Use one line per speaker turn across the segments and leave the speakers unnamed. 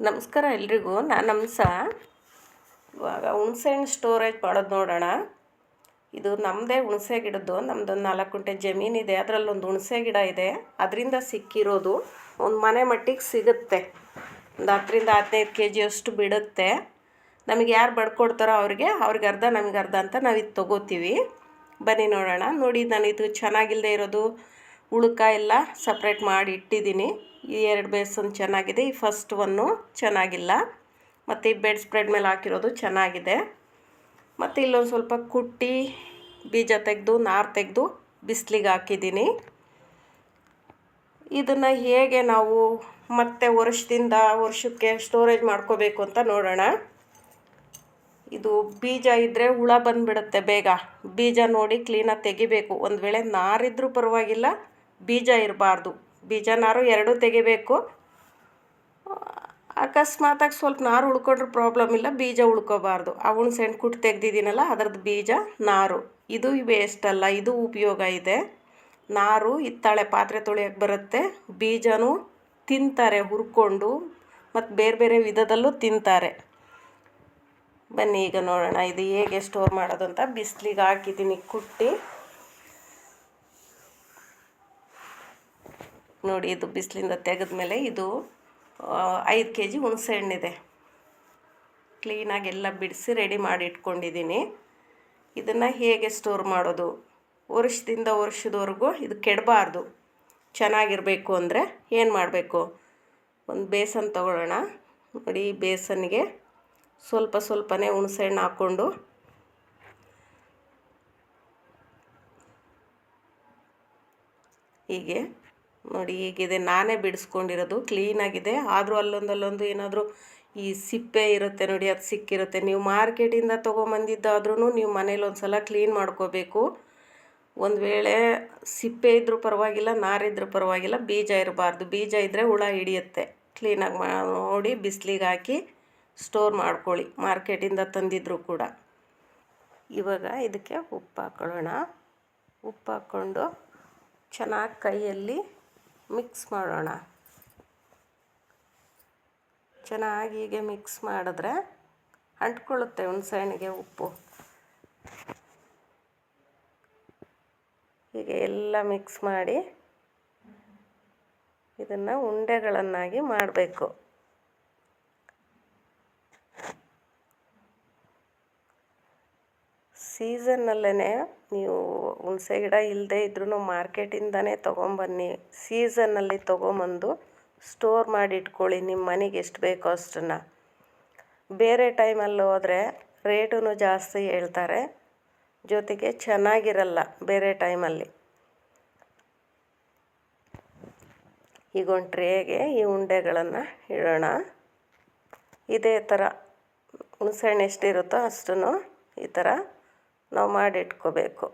ನಮಸ್ಕಾರ ಎಲ್ರಿಗೂ. ನಾನು ಹಂಸ ಇವಾಗ ಹುಣಸೆಹಣ್ಣು ಸ್ಟೋರೇಜ್ ಮಾಡೋದು ನೋಡೋಣ. ಇದು ನಮ್ಮದೇ ಹುಣಸೆ ಗಿಡದ್ದು. ನಮ್ಮದೊಂದು ನಾಲ್ಕು ಗುಂಟೆ ಜಮೀನಿದೆ ಅದರಲ್ಲೊಂದು ಹುಣಸೆ ಗಿಡ ಇದೆ. ಅದರಿಂದ ಸಿಕ್ಕಿರೋದು ಒಂದು ಮನೆ ಮಟ್ಟಿಗೆ ಸಿಗುತ್ತೆ. ಒಂದು ಹತ್ತರಿಂದ ಹದಿನೈದು ಕೆ ಜಿಯಷ್ಟು ಬಿಡುತ್ತೆ. ನಮಗೆ ಯಾರು ಬಡ್ಕೊಡ್ತಾರೋ ಅವ್ರಿಗೆ ಅವ್ರಿಗೆ ಅರ್ಧ, ನಮಗೆ ಅರ್ಧ ಅಂತ ನಾವು ಇದು ತೊಗೋತೀವಿ. ಬನ್ನಿ ನೋಡೋಣ. ನೋಡಿ, ನಾನು ಇದು ಚೆನ್ನಾಗಿಲ್ಲದೆ ಇರೋದು. ಉಳುಕ ಎಲ್ಲ ಸಪ್ರೇಟ್ ಮಾಡಿ ಇಟ್ಟಿದ್ದೀನಿ. ಈ ಎರಡು ಬೇಸನ್ ಚೆನ್ನಾಗಿದೆ. ಈ ಫಸ್ಟ್ ಒನ್ನು ಚೆನ್ನಾಗಿಲ್ಲ. ಮತ್ತು ಈ ಬೆಡ್ ಸ್ಪ್ರೆಡ್ ಮೇಲೆ ಹಾಕಿರೋದು ಚೆನ್ನಾಗಿದೆ. ಮತ್ತು ಇಲ್ಲೊಂದು ಸ್ವಲ್ಪ ಕುಟ್ಟಿ ಬೀಜ ತೆಗೆದು, ನಾರು ತೆಗೆದು ಬಿಸಿಲಿಗೆ ಹಾಕಿದ್ದೀನಿ. ಇದನ್ನು ಹೇಗೆ ನಾವು ಮತ್ತೆ ವರ್ಷದಿಂದ ವರ್ಷಕ್ಕೆ ಸ್ಟೋರೇಜ್ ಮಾಡ್ಕೋಬೇಕು ಅಂತ ನೋಡೋಣ. ಇದು ಬೀಜ ಇದ್ದರೆ ಹುಳ ಬಂದುಬಿಡುತ್ತೆ ಬೇಗ. ಬೀಜ ನೋಡಿ ಕ್ಲೀನಾಗಿ ತೆಗಿಬೇಕು. ಒಂದು ವೇಳೆ ನಾರಿದ್ರೂ ಪರವಾಗಿಲ್ಲ ಬೀಜ ಇರಬಾರ್ದು. ಬೀಜ ನಾರು ಎರಡೂ ತೆಗಿಬೇಕು. ಅಕಸ್ಮಾತಾಗಿ ಸ್ವಲ್ಪ ನಾರು ಉಳ್ಕೊಂಡ್ರೆ ಪ್ರಾಬ್ಲಮ್ ಇಲ್ಲ, ಬೀಜ ಉಳ್ಕೋಬಾರ್ದು. ಆ ಸೆಂಟ್ ಕುಟ್ಟು ತೆಗ್ದಿದ್ದೀನಲ್ಲ ಅದರದ್ದು ಬೀಜ ನಾರು. ಇದು ವೇಸ್ಟ್ ಅಲ್ಲ, ಇದು ಉಪಯೋಗ ಇದೆ. ನಾರು ಇತ್ತಾಳೆ ಪಾತ್ರೆ ತೊಳೆಯೋಕ್ಕೆ ಬರುತ್ತೆ. ಬೀಜನೂ ತಿಂತಾರೆ, ಹುರ್ಕೊಂಡು, ಮತ್ತು ಬೇರೆ ಬೇರೆ ವಿಧದಲ್ಲೂ ತಿಂತಾರೆ. ಬನ್ನಿ ಈಗ ನೋಡೋಣ, ಇದು ಹೇಗೆ ಸ್ಟೋರ್ ಮಾಡೋದು ಅಂತ ಬಿಸಿಲಿಗೆ ಹಾಕಿದ್ದೀನಿ, ಕುಟ್ಟಿ. ನೋಡಿ, ಇದು ಬಿಸಿಲಿಂದ ತೆಗೆದ್ಮೇಲೆ ಇದು ಐದು ಕೆ ಜಿ ಹುಣಸೆ ಹಣ್ಣಿದೆ. ಕ್ಲೀನಾಗಿ ಎಲ್ಲ ಬಿಡಿಸಿ ರೆಡಿ ಮಾಡಿ ಇಟ್ಕೊಂಡಿದ್ದೀನಿ. ಇದನ್ನು ಹೇಗೆ ಸ್ಟೋರ್ ಮಾಡೋದು? ವರ್ಷದಿಂದ ವರ್ಷದವರೆಗೂ ಇದು ಕೆಡಬಾರ್ದು. ಚೆನ್ನಾಗಿರಬೇಕು ಅಂದರೆ ಏನು ಮಾಡಬೇಕು? ಒಂದು ಬೇಸನ್ ತೊಗೊಳ್ಳೋಣ. ನೋಡಿ ಬೇಸನ್ಗೆ ಸ್ವಲ್ಪ ಸ್ವಲ್ಪನೇ ಹುಣಸೆಹಣ್ಣು ಹಾಕ್ಕೊಂಡು ಹೀಗೆ ನೋಡಿ ಹೀಗಿದೆ. ನಾನೇ ಬಿಡಿಸ್ಕೊಂಡಿರೋದು. ಕ್ಲೀನಾಗಿದೆ ಆದರೂ ಅಲ್ಲೊಂದು ಅಲ್ಲೊಂದು ಏನಾದರೂ ಈ ಸಿಪ್ಪೆ ಇರುತ್ತೆ ನೋಡಿ, ಅದು ಸಿಕ್ಕಿರುತ್ತೆ. ನೀವು ಮಾರ್ಕೆಟಿಂದ ತೊಗೊಂಬಂದಿದ್ದಾದ್ರೂ ನೀವು ಮನೇಲಿ ಒಂದು ಸಲ ಕ್ಲೀನ್ ಮಾಡ್ಕೋಬೇಕು. ಒಂದು ವೇಳೆ ಸಿಪ್ಪೆ ಇದ್ದರೂ ಪರವಾಗಿಲ್ಲ ನಾರಿದ್ರೂ ಪರವಾಗಿಲ್ಲ, ಬೀಜ ಇರಬಾರ್ದು. ಬೀಜ ಇದ್ದರೆ ಹುಳ ಹಿಡಿಯುತ್ತೆ. ಕ್ಲೀನಾಗಿ ನೋಡಿ ಬಿಸಿಲಿಗೆ ಹಾಕಿ ಸ್ಟೋರ್ ಮಾಡ್ಕೊಳ್ಳಿ. ಮಾರ್ಕೆಟಿಂದ ತಂದಿದ್ದರೂ ಕೂಡ. ಇವಾಗ ಇದಕ್ಕೆ ಉಪ್ಪು ಹಾಕ್ಕೊಳ್ಳೋಣ ಉಪ್ಪು ಹಾಕ್ಕೊಂಡು ಚೆನ್ನಾಗಿ ಕೈಯಲ್ಲಿ ಮಿಕ್ಸ್ ಮಾಡೋಣ. ಚೆನ್ನಾಗಿ ಹೀಗೆ ಮಿಕ್ಸ್ ಮಾಡಿದ್ರೆ ಅಂಟ್ಕೊಳ್ಳುತ್ತೆ ಹುಣ್ಸೆಹಣ್ಣಿಗೆ ಉಪ್ಪು. ಹೀಗೆ ಎಲ್ಲ ಮಿಕ್ಸ್ ಮಾಡಿ ಇದನ್ನು ಉಂಡೆಗಳನ್ನಾಗಿ ಮಾಡಬೇಕು. ಸೀಸನ್ನಲ್ಲೇ ನೀವು ಹುಣಸೆ ಗಿಡ ಇಲ್ಲದೆ ಇದ್ರೂ ಮಾರ್ಕೆಟಿಂದನೇ ತೊಗೊಂಬನ್ನಿ. ಸೀಸನ್ನಲ್ಲಿ ತೊಗೊಂಬಂದು ಸ್ಟೋರ್ ಮಾಡಿ ಇಟ್ಕೊಳ್ಳಿ ನಿಮ್ಮ ಮನೆಗೆ ಎಷ್ಟು ಬೇಕೋ ಅಷ್ಟನ್ನು. ಬೇರೆ ಟೈಮಲ್ಲಿ ಹೋದರೆ ರೇಟೂ ಜಾಸ್ತಿ ಹೇಳ್ತಾರೆ. ಜೊತೆಗೆ ಚೆನ್ನಾಗಿರಲ್ಲ ಬೇರೆ ಟೈಮಲ್ಲಿ. ಈಗ ಒಂದು ಟ್ರೇಗೆ ಈ ಉಂಡೆಗಳನ್ನು ಇಡೋಣ. ಇದೇ ಥರ ಹುಣಸೆಹಣ್ಣು ಎಷ್ಟಿರುತ್ತೋ ಅಷ್ಟನ್ನು ಈ ಥರ ನಾವು ಮಾಡಿ ಇಟ್ಕೋಬೇಕು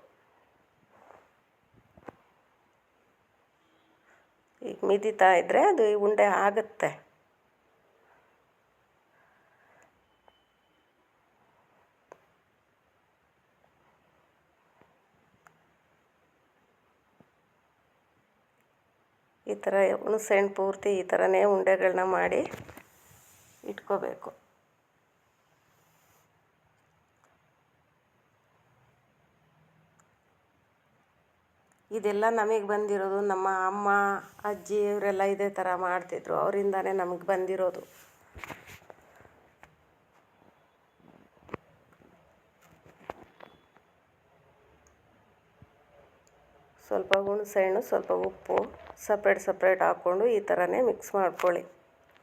ಈಗ ಮಿದಿತಾ ಇದ್ದರೆ ಅದು ಈ ಉಂಡೆ ಆಗುತ್ತೆ. ಈ ಥರ ಹುಣಸೆಹಣ್ಣು ಪೂರ್ತಿ ಈ ಥರನೇ ಉಂಡೆಗಳನ್ನ ಮಾಡಿ ಇಟ್ಕೋಬೇಕು. ಇದೆಲ್ಲ ನಮಗೆ ಬಂದಿರೋದು ನಮ್ಮ ಅಮ್ಮ, ಅಜ್ಜಿ ಇವರೆಲ್ಲ ಇದೇ ಥರ ಮಾಡ್ತಿದ್ರು. ಅವರಿಂದಾನೇ ನಮಗೆ ಬಂದಿರೋದು. ಸ್ವಲ್ಪ ಹುಣಸೆಹಣ್ಣು ಸ್ವಲ್ಪ ಉಪ್ಪು ಸಪ್ರೇಟ್ ಸಪ್ರೇಟ್ ಹಾಕ್ಕೊಂಡು ಈ ಥರನೇ ಮಿಕ್ಸ್ ಮಾಡ್ಕೊಳ್ಳಿ.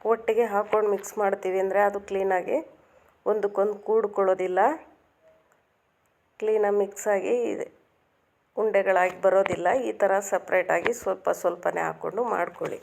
ಒಟ್ಟಿಗೆ ಹಾಕ್ಕೊಂಡು ಮಿಕ್ಸ್ ಮಾಡ್ತೀವಿ ಅಂದರೆ ಅದು ಕ್ಲೀನಾಗಿ ಒಂದಕ್ಕೊಂದು ಕೂಡ್ಕೊಳ್ಳೋದಿಲ್ಲ. ಕ್ಲೀನಾಗಿ ಮಿಕ್ಸಾಗಿ ಇದೆ. ಉಂಡೆಗಳಾಗಿ ಬರೋದಿಲ್ಲ. ಈ ಥರ ಸಪ್ರೇಟಾಗಿ ಸ್ವಲ್ಪ ಸ್ವಲ್ಪನೇ ಹಾಕ್ಕೊಂಡು ಮಾಡ್ಕೊಳ್ಳಿ.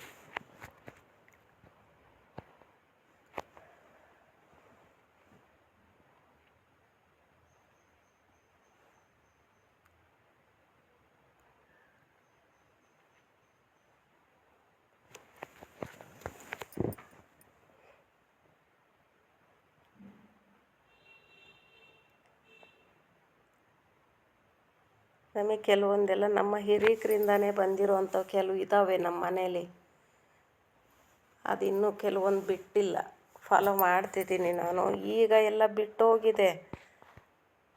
ನಮಗೆ ಕೆಲವೊಂದೆಲ್ಲ ನಮ್ಮ ಹಿರೀಕರಿಂದನೇ ಬಂದಿರುವಂಥ ಕೆಲವು ಇದ್ದಾವೆ ನಮ್ಮ ಮನೇಲಿ. ಅದು ಕೆಲವೊಂದು ಬಿಟ್ಟಿಲ್ಲ. ಫಾಲೋ ಮಾಡ್ತಿದ್ದೀನಿ ನಾನು. ಈಗ ಎಲ್ಲ ಬಿಟ್ಟೋಗಿದೆ.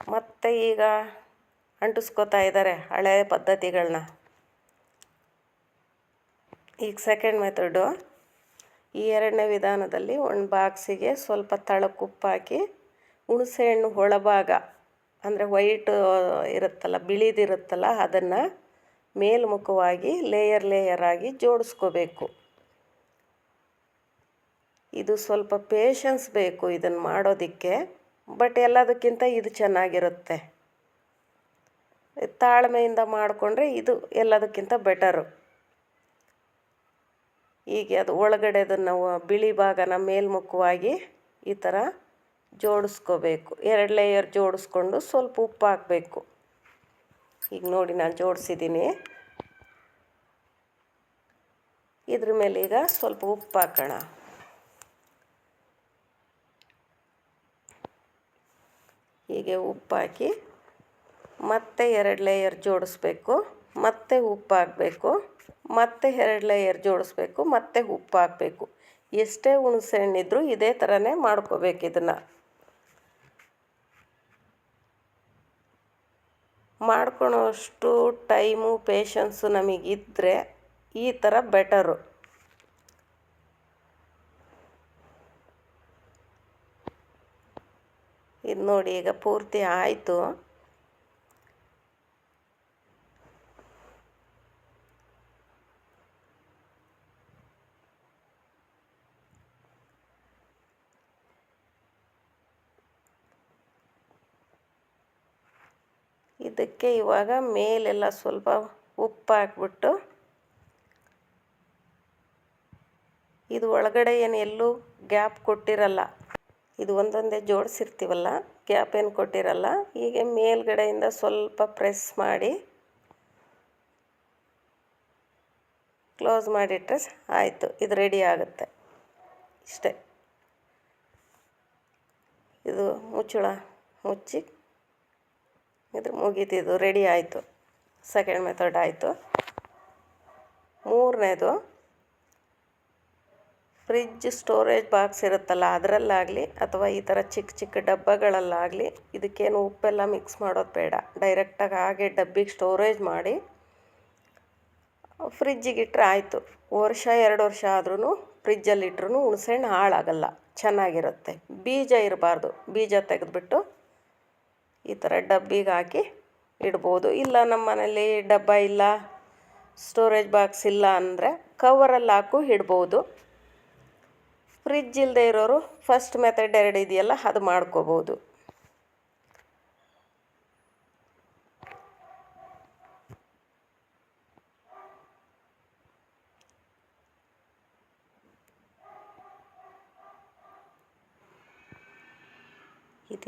ಮತ್ತೆ ಈಗ ಅಂಟಿಸ್ಕೋತಾ ಇದ್ದಾರೆ ಹಳೆಯ ಪದ್ಧತಿಗಳನ್ನ ಈಗ ಸೆಕೆಂಡ್ ಮೆಥಡು ಈ ಎರಡನೇ ವಿಧಾನದಲ್ಲಿ ಒಂದು ಬಾಕ್ಸಿಗೆ ಸ್ವಲ್ಪ ತಳಕುಪ್ಪಾಕಿ ಹುಣಸೆ ಹಣ್ಣು ಹುಣಸೆಹಣ್ಣು ಒಳಭಾಗ ಅಂದರೆ ವೈಟ್ ಇರುತ್ತಲ್ಲ ಬಿಳಿದಿರುತ್ತಲ್ಲ ಅದನ್ನು ಮೇಲ್ಮುಖವಾಗಿ ಲೇಯರ್ ಲೇಯರ್ ಆಗಿ ಜೋಡಿಸ್ಕೋಬೇಕು. ಇದು ಸ್ವಲ್ಪ ಪೇಷನ್ಸ್ ಬೇಕು ಇದನ್ನು ಮಾಡೋದಕ್ಕೆ ಬಟ್ ಎಲ್ಲದಕ್ಕಿಂತ ಇದು ಚೆನ್ನಾಗಿರುತ್ತೆ. ತಾಳ್ಮೆಯಿಂದ ಮಾಡಿಕೊಂಡ್ರೆ ಇದು ಎಲ್ಲದಕ್ಕಿಂತ ಬೆಟರು ಹೀಗೆ ಅದು ಒಳಗಡೆದನ್ನು, ಬಿಳಿ ಭಾಗನ ಮೇಲ್ಮುಖವಾಗಿ ಈ ಥರ ಜೋಡಿಸ್ಕೋಬೇಕು. ಎರಡು ಲೇಯರ್ ಜೋಡಿಸ್ಕೊಂಡು ಸ್ವಲ್ಪ ಉಪ್ಪು ಹಾಕಬೇಕು. ಈಗ ನೋಡಿ ನಾನು ಜೋಡಿಸಿದ್ದೀನಿ ಇದ್ರ ಮೇಲೆ ಈಗ ಸ್ವಲ್ಪ ಉಪ್ಪು ಹಾಕೋಣ. ಹೀಗೆ ಉಪ್ಪು ಹಾಕಿ ಮತ್ತೆ ಎರಡು ಲೇಯರ್ ಜೋಡಿಸ್ಬೇಕು. ಮತ್ತೆ ಉಪ್ಪು ಹಾಕಬೇಕು. ಮತ್ತೆ ಎರಡು ಲೇಯರ್ ಜೋಡಿಸ್ಬೇಕು. ಮತ್ತೆ ಉಪ್ಪು ಹಾಕಬೇಕು. ಎಷ್ಟೇ ಹುಣಸೆ ಹಣ್ಣಿದ್ರೂ ಇದೇ ಥರನೇ ಮಾಡ್ಕೋಬೇಕು ಇದನ್ನು. ಮಾಡ್ಕೊಳೋಷ್ಟು ಟೈಮು ಪೇಷನ್ಸು ನಮಗಿದ್ದರೆ ಈ ಥರ ಬೆಟರು. ಇದು ನೋಡಿ ಈಗ ಪೂರ್ತಿ ಆಯಿತು. ಇದಕ್ಕೆ ಇವಾಗ ಮೇಲೆಲ್ಲ ಸ್ವಲ್ಪ ಉಪ್ಪು ಹಾಕ್ಬಿಟ್ಟು ಇದು ಒಳಗಡೆ ಏನು ಎಲ್ಲೂ ಗ್ಯಾಪ್ ಕೊಟ್ಟಿರಲ್ಲ, ಇದು ಒಂದೊಂದೇ ಜೋಡಿಸಿರ್ತೀವಲ್ಲ, ಗ್ಯಾಪ್ ಏನು ಕೊಟ್ಟಿರಲ್ಲ, ಹೀಗೆ ಮೇಲ್ಗಡೆಯಿಂದ ಸ್ವಲ್ಪ ಪ್ರೆಸ್ ಮಾಡಿ ಕ್ಲೋಸ್ ಮಾಡಿಟ್ರೆ ಆಯಿತು, ಇದು ರೆಡಿ ಆಗುತ್ತೆ. ಇಷ್ಟೇ. ಇದು ಮುಚ್ಚಳ ಮುಚ್ಚಿ ಇದು ಮುಗೀತಿದ್ದು ರೆಡಿ ಆಯಿತು. ಸೆಕೆಂಡ್ ಮೆಥಡ್ ಆಯಿತು. ಮೂರನೇದು ಫ್ರಿಜ್ ಸ್ಟೋರೇಜ್ ಬಾಕ್ಸ್ ಇರುತ್ತಲ್ಲ, ಅದರಲ್ಲಾಗಲಿ ಅಥವಾ ಈ ಥರ ಚಿಕ್ಕ ಚಿಕ್ಕ ಡಬ್ಬಗಳಲ್ಲಾಗಲಿ ಇದಕ್ಕೇನು ಉಪ್ಪೆಲ್ಲ ಮಿಕ್ಸ್ ಮಾಡೋದು ಬೇಡ. ಡೈರೆಕ್ಟಾಗಿ ಹಾಗೆ ಡಬ್ಬಿಗೆ ಸ್ಟೋರೇಜ್ ಮಾಡಿ ಫ್ರಿಜ್ಜಿಗೆ ಇಟ್ಟರೆ ಆಯಿತು. ವರ್ಷ, ಎರಡು ವರ್ಷ ಆದ್ರೂ ಫ್ರಿಜ್ಜಲ್ಲಿ ಇಟ್ರೂ ಹುಣಸೆಹಣ್ಣು ಹಾಳಾಗಲ್ಲ. ಚೆನ್ನಾಗಿರುತ್ತೆ. ಬೀಜ ಇರಬಾರ್ದು. ಬೀಜ ತೆಗೆದ್ಬಿಟ್ಟು ಈ ಥರ ಡಬ್ಬಿಗೆ ಹಾಕಿ ಇಡ್ಬೋದು. ಇಲ್ಲ, ನಮ್ಮ ಮನೇಲಿ ಡಬ್ಬ ಇಲ್ಲ ಸ್ಟೋರೇಜ್ ಬಾಕ್ಸ್ ಇಲ್ಲ ಅಂದರೆ ಕವರಲ್ಲಿ ಹಾಕು ಇಡ್ಬೋದು. ಫ್ರಿಜ್ ಇಲ್ಲದೆ ಇರೋರು ಫಸ್ಟ್ ಮೆಥಡ್ ಎರಡು ಇದೆಯಲ್ಲ, ಅದು ಮಾಡ್ಕೋಬೋದು.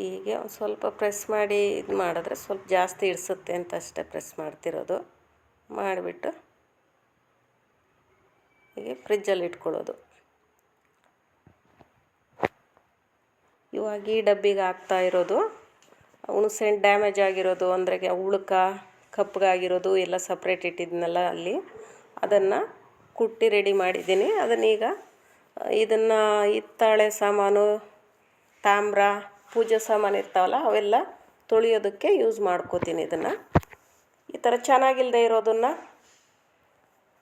ಹೀಗೆ ಒಂದು ಸ್ವಲ್ಪ ಪ್ರೆಸ್ ಮಾಡಿ ಇದು ಮಾಡಿದ್ರೆ ಸ್ವಲ್ಪ ಜಾಸ್ತಿ ಇಡಿಸುತ್ತೆ ಅಂತ ಅಷ್ಟೇ ಪ್ರೆಸ್ ಮಾಡ್ತಿರೋದು. ಮಾಡಿಬಿಟ್ಟು ಹೀಗೆ ಫ್ರಿಜ್ಜಲ್ಲಿ ಇಟ್ಕೊಳ್ಳೋದು. ಇವಾಗ ಈ ಡಬ್ಬಿಗೆ ಹಾಕ್ತಾ ಇರೋದು. ಹುಣಸೆಹಣ್ಣು ಡ್ಯಾಮೇಜ್ ಆಗಿರೋದು, ಅಂದ್ರೆ ಉಳುಕ ಕಪ್ಪಗಾಗಿರೋದು ಎಲ್ಲ ಸಪ್ರೇಟ್ ಇಟ್ಟಿದ್ನಲ್ಲ ಅಲ್ಲಿ. ಅದನ್ನು ಕುಟ್ಟಿ ರೆಡಿ ಮಾಡಿದ್ದೀನಿ. ಅದನ್ನೀಗ ಇದನ್ನು ಹಿತ್ತಾಳೆ ಸಾಮಾನು, ತಾಮ್ರ ಪೂಜೆ ಸಾಮಾನು ಇರ್ತಾವಲ್ಲ, ಅವೆಲ್ಲ ತೊಳೆಯೋದಕ್ಕೆ ಯೂಸ್ ಮಾಡ್ಕೋತೀನಿ ಇದನ್ನು. ಈ ಥರ ಚೆನ್ನಾಗಿಲ್ಲದೆ ಇರೋದನ್ನು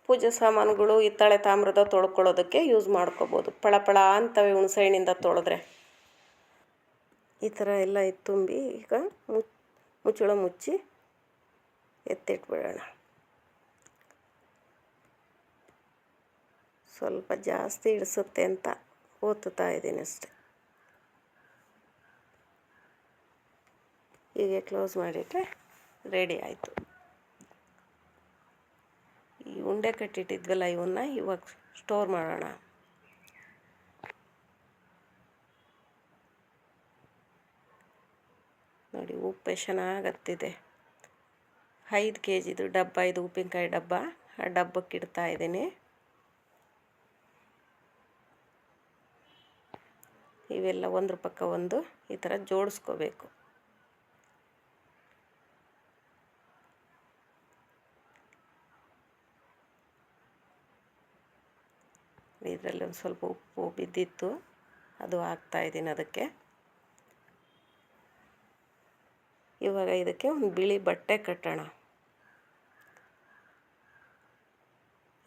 ಪೂಜೆ ಸಾಮಾನುಗಳು ಹಿತ್ತಾಳೆ ತಾಮ್ರದ ತೊಳ್ಕೊಳ್ಳೋದಕ್ಕೆ ಯೂಸ್ ಮಾಡ್ಕೋಬೋದು. ಪಳ ಅಂತವೆ ಹುಣಸೆಹಣ್ಣಿಂದ ತೊಳೆದ್ರೆ. ಈ ಥರ ಎಲ್ಲ ತುಂಬಿ ಈಗ ಮುಚ್ಚಳ ಮುಚ್ಚಿ ಎತ್ತಿಟ್ಬಿಡೋಣ. ಸ್ವಲ್ಪ ಜಾಸ್ತಿ ಇಳಿಸುತ್ತೆ ಅಂತ ಓದ್ತಾ ಇದ್ದೀನಿ ಅಷ್ಟೆ. ಹೀಗೆ ಕ್ಲೋಸ್ ಮಾಡಿಟ್ರೆ ರೆಡಿ ಆಯಿತು. ಈ ಉಂಡೆ ಕಟ್ಟಿಟ್ಟಿದ್ವಲ್ಲ ಇವನ್ನ, ಇವಾಗ ಸ್ಟೋರ್ ಮಾಡೋಣ. ನೋಡಿ, ಉಪ್ಪು ಚೆನ್ನಾಗತ್ತಿದೆ. ಐದು ಕೆ ಜಿದು ಡಬ್ಬ, ಇದು ಉಪ್ಪಿನಕಾಯಿ ಡಬ್ಬ. ಆ ಡಬ್ಬಕ್ಕೆ ಇಡ್ತಾ ಇದ್ದೀನಿ. ಇವೆಲ್ಲ ಒಂದ್ರ ಪಕ್ಕ ಒಂದು ಈ ಥರ ಜೋಡಿಸ್ಕೋಬೇಕು. ಇದರಲ್ಲಿ ಒಂದು ಸ್ವಲ್ಪ ಉಪ್ಪು ಬಿದ್ದಿತ್ತು. ಅದು ಹಾಕ್ತಾಯಿದ್ದೀನಿ ಅದಕ್ಕೆ. ಇವಾಗ ಇದಕ್ಕೆ ಒಂದು ಬಿಳಿ ಬಟ್ಟೆ ಕಟ್ಟೋಣ.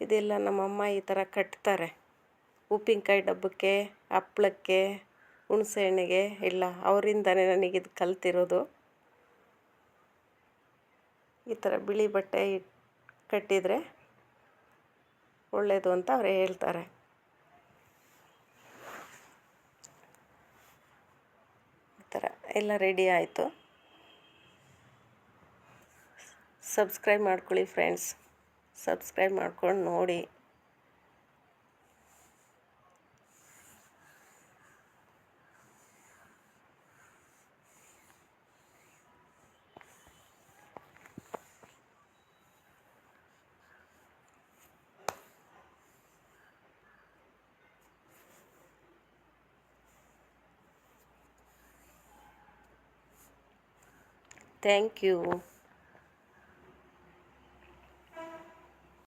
ಇದೆಲ್ಲ ನಮ್ಮಮ್ಮ ಈ ಥರ ಕಟ್ತಾರೆ. ಉಪ್ಪಿನಕಾಯಿ ಡಬ್ಬಕ್ಕೆ ಹಪ್ಳಕ್ಕೆ ಹುಣಸೆಹಣ್ಣಿಗೆ ಇಲ್ಲ ಅವರಿಂದನೇ ನನಗಿದು ಕಲ್ತಿರೋದು. ಈ ಥರ ಬಿಳಿ ಬಟ್ಟೆ ಕಟ್ಟಿದರೆ ಒಳ್ಳೆಯದು ಅಂತ ಅವ್ರು ಹೇಳ್ತಾರೆ. ಥರ ಎಲ್ಲ ರೆಡಿ ಆಯಿತು. ಸಬ್ಸ್ಕ್ರೈಬ್ ಮಾಡ್ಕೊಳ್ಳಿ ಫ್ರೆಂಡ್ಸ್ ಸಬ್ಸ್ಕ್ರೈಬ್ ಮಾಡ್ಕೊಂಡು ನೋಡಿ. Thank you